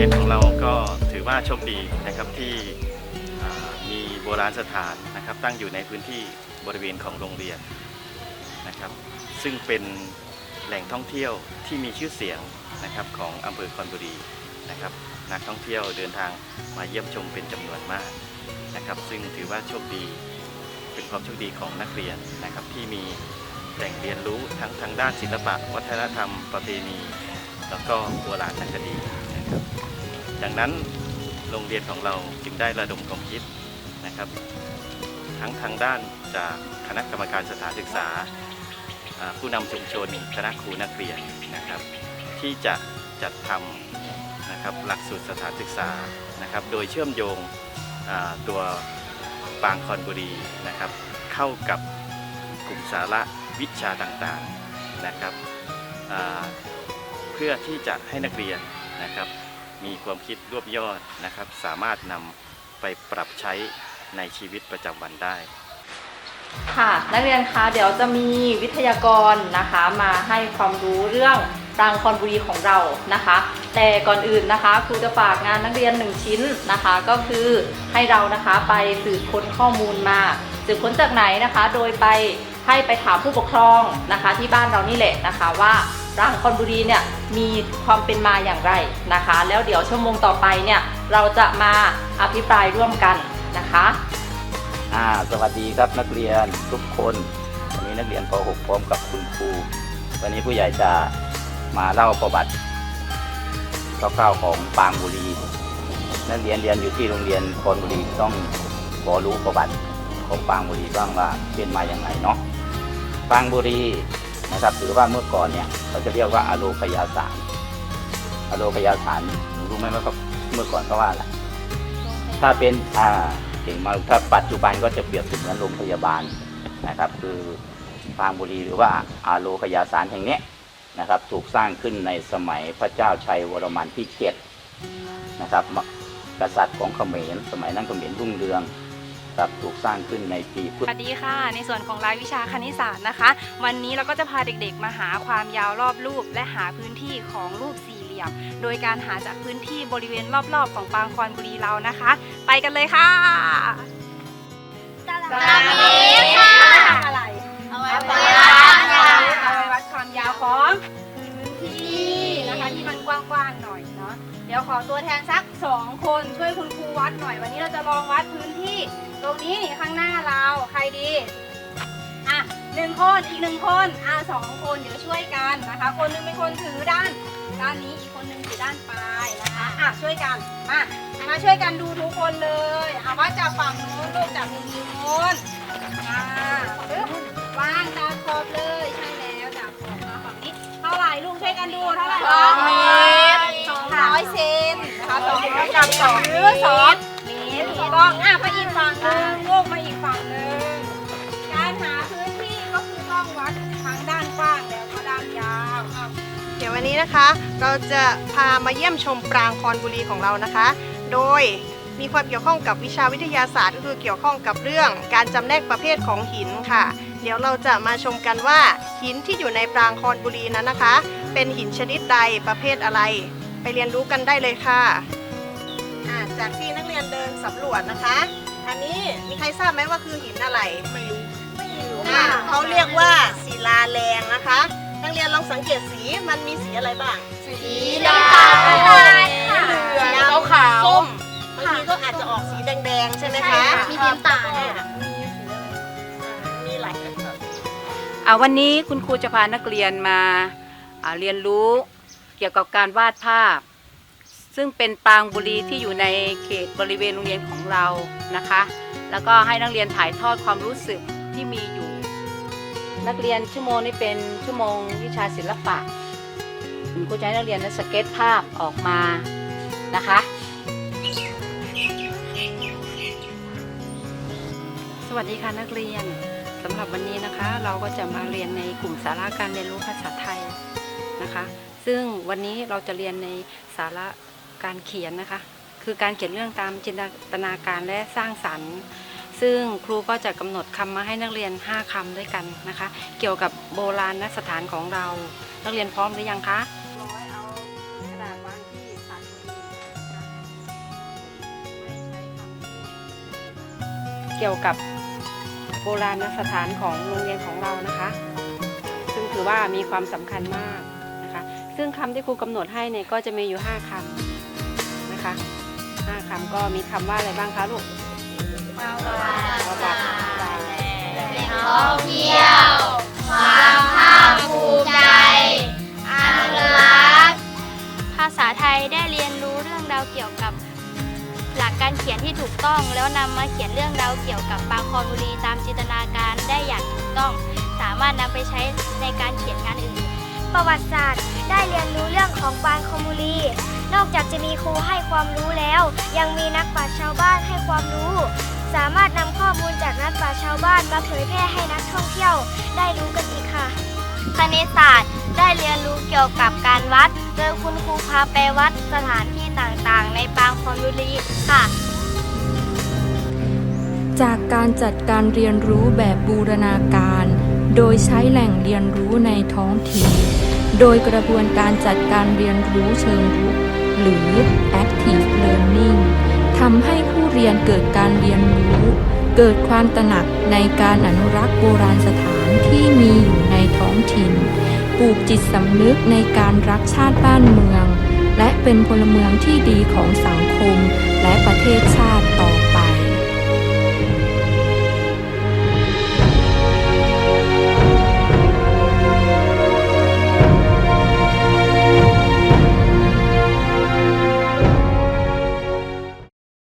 องเราก็ถือว่าโชคดีนะครับที่มีโบราณสถานนะครับ ตั้งอยู่ในพื้นที่บริเวณของโรงเรียนนะครับ ซึ่งเป็นแหล่งท่องเที่ยวที่มีชื่อเสียงนะครับของอำเภอคอนบุรีนะครับนักท่องเที่ยวเดินทางมาเยี่ยมชมเป็นจำนวนมากนะครับ ซึ่งถือว่าโชคดีเป็นความโชคดีของนักเรียนนะครับที่มีแหล่งเรียนรู้ทั้งทางด้านศิลปะ วัฒนธรรมประเพณี แล้วก็โบราณคดีนะครับ ดังนั้นโรงเรียนของเราจึงได้ระดมความคิดนะครับ ทั้งทางด้านจากคณะกรรมการสถานศึกษา ผู้นำชุมชนคณะครูนักเรียนนะครับ ที่จะจัดทำนะครับหลักสูตรสถานศึกษานะครับ โดยเชื่อมโยงตัวปางคอนบุรีนะครับ เข้ากับกลุ่มสาระวิชาต่างๆนะครับ เพื่อที่จะให้นักเรียน นะครับ มีความคิดรวบยอดนะครับ สามารถนำไปปรับใช้ในชีวิตประจำวันได้ ค่ะนักเรียนคะเดี๋ยวจะมีวิทยากรนะคะมาให้ความรู้เรื่องรางคอนบุรีของเรานะคะ แต่ก่อนอื่นนะคะครูจะฝากงานนักเรียนหนึ่งชิ้นนะคะ ก็คือให้เรานะคะไปสืบค้นข้อมูลมาสืบค้นจากไหนนะคะ โดยไปให้ไปถามผู้ปกครองนะคะ ที่บ้านเรานี่แหละนะคะว่า รางคอนบุรีเนี่ยมีความเป็นมาอย่างไรนะคะ แล้วเดี๋ยวชั่วโมงต่อไปเนี่ยเราจะมาอภิปรายร่วมกันนะคะอ่าสวัสดีครับนักเรียนทุกคนวันนี้นักเรียนป .6 พร้อมกับคุณครูวันนี้ผู้ใหญ่จะมาเล่าประวัติคร่าวๆของปางบุรี นักเรียนเรียนอยู่ที่โรงเรียนคอนบุรีต้องบอรู้ประวัติของปางบุรีบ้างว่าเป็นมาอย่างไรเนาะปางบุรี นะครับถือว่าเมื่อก่อนเนี่ยเราจะเรียกว่าอโลคยาสารอโลคยาสารรู้ไหมว่าเขาเมื่อก่อนเขาว่าอะไรถ้าเป็นอ่าเก่งมากถ้าปัจจุบันก็จะเปรียบเสมือนโรงพยาบาลนะครับ คือปรางบุรีหรือว่าอาโลคยาสารแห่งนี้นะครับ ถูกสร้างขึ้นในสมัยพระเจ้าชัยวรมันที่เจ็ดนะครับกษัตริย์ของเขมรสมัยนั้นเขมรรุ่งเรือง ครับถูกสร้างขึ้นในปีพุทสธวัสดีค่ะ ในส่วนของรายวิชาคณิตศาสตร์นะคะ วันนี้เราก็จะพาเด็กๆ มาหาความยาวรอบรูป และหาพื้นที่ของรูปสี่เหลี่ยม โดยการหาจากพื้นที่บริเวณรอบๆ ของปางคอนบุรีเรานะคะ ไปกันเลยค่ะสวัสดีค่ะอะไรเอาไว้เอาวัไว้ดวัดยาวเอาไว้วัดความยาวของ ดี๋ยวขอตัวแทนสักสองคนช่วยคุณครูวัดหน่อย วันนี้เราจะลองวัดพื้นที่ ตรงนี้นี่ข้างหน้าเราใครดีอะหนึ่งคนอีกหนึ่งคนอะสองคนเดี๋ยวช่วยกันนะคะ คนหนึงเป็นคนถือด้าน ด้านนี้อีกคนหนึงถือด้านปลายนะคะอะช่วยกันมามาช่วยกันดูทุกคนเลยเอาว่าจับฝั่งโน้นลูกจับมุมนู้นอ่าปึ๊บวางตามขอบเลยใช่แล้วจับขอบมาฝั่งนี้เท่าไหร่ลูกช่วยกันดูเท่าไหร่ องอะไปอีกฝั่งหนึ่งลูกมาอีกฝั่งหนึ่งการหาพื้นที่ก็คือต้องวัดทั้งด้านกว้างแล้วก็ด้านยาวอะเดี๋ยววันนี้นะคะ เราจะพามาเยี่ยมชมปรางคอนบุรีของเรานะคะ โดยมีความเกี่ยวข้องกับวิชาวิทยาศาสตร์ก็คือเกี่ยวข้องกับเรื่องการจำแนกประเภทของหินค่ะ เดี๋ยวเราจะมาชมกันว่าหินที่อยู่ในปรางคอนบุรีนั้นนะคะ เป็นหินชนิดใดประเภทอะไร ไปเรียนรู้กันได้เลยค่ะ จากที่นักเรียนเดินสำรวจนะคะ อันนี้มีใครทราบไหมว่าคือหินอะไร ไม่รู้ไม่รู้อ่าค่ะเขาเรียกว่าศิลาแรงนะคะ นักเรียนลองสังเกตสีมันมีสีอะไรบ้าง สีดำดำค่ะค่ะ เหลืองขาวส้มบางทีก็อาจจะออกสีแดงๆ ใช่ไหมคะ มีน้ำตาลมีหลายอ่าวันนี้คุณครูจะพานักเรียนมาอ่าเรียนรู้เกี่ยวกับการวาดภาพ ซึ่งเป็นปางบุรีที่อยู่ในเขตบริเวณโรงเรียนของเรานะคะ แล้วก็ให้นักเรียนถ่ายทอดความรู้สึกที่มีอยู่ นักเรียนชั่วโมงนี้เป็นชั่วโมงวิชาศิลปะคุณครูจะให้นักเรียนนั้นสเก็ตภาพออกมานะคะ สวัสดีค่ะนักเรียนสำหรับวันนี้นะคะ เราก็จะมาเรียนในกลุ่มสาระการเรียนรู้ภาษาไทยนะคะ ซึ่งวันนี้เราจะเรียนในสาระ การเขียนนะคะ คือการเขียนเรื่องตามจินตนาการและสร้างสรรค์ ซึ่งครูก็จะกำหนดคำมาให้นักเรียน 5 คำด้วยกันนะคะ เกี่ยวกับโบราณสถานของเรา นักเรียนพร้อมหรือยังคะเกี่ยวกับโบราณสถานของโรงเรียนของเรานะคะ ซึ่งถือว่ามีความสำคัญมากนะคะ ซึ่งคำที่ครูกำหนดให้เนี่ยก็จะมีอยู่ 5คำ นะคะ5คำก็มีคำว่าอะไรบ้างคะลูกประวัติประวัติท่องเที่ยวความภาคภูมิใจอนุรักษ์ภาษาไทยได้เรียนรู้เรื่องราวเกี่ยวกับหลักการเขียนที่ถูกต้อง แล้วนำมาเขียนเรื่องราวเกี่ยวกับปางคอนบุรีตามจินตนาการได้อย่างถูกต้อง สามารถนำไปใช้ในการเขียนงานอื่น ประวัติศาสตร์ ได้เรียนรู้เรื่องของปางคอมบุรีนอกจากจะมีครูให้ความรู้แล้ว ยังมีนักปราชญ์ชาวบ้านให้ความรู้ สามารถนำข้อมูลจากนักปราชญ์ชาวบ้านมาเผยแพร่ให้นักท่องเที่ยวได้รู้กันอีกค่ะ คณิตศาสตร์ได้เรียนรู้เกี่ยวกับการวัด โดยคุณครูพาไปวัดสถานที่ต่างๆ ในปางคอนบุรีค่ะ จากการจัดการเรียนรู้แบบบูรณาการ โดยใช้แหล่งเรียนรู้ในท้องถิ่น โดยกระบวนการจัดการเรียนรู้เชิงรุก หรือ active learning ทำให้ผู้เรียนเกิดการเรียนรู้ เกิดความตระหนักในการอนุรักษ์โบราณสถานที่มีอยู่ในท้องถิ่น ปลูกจิตสำนึกในการรักชาติบ้านเมือง และเป็นพลเมืองที่ดีของสังคมและประเทศชาติ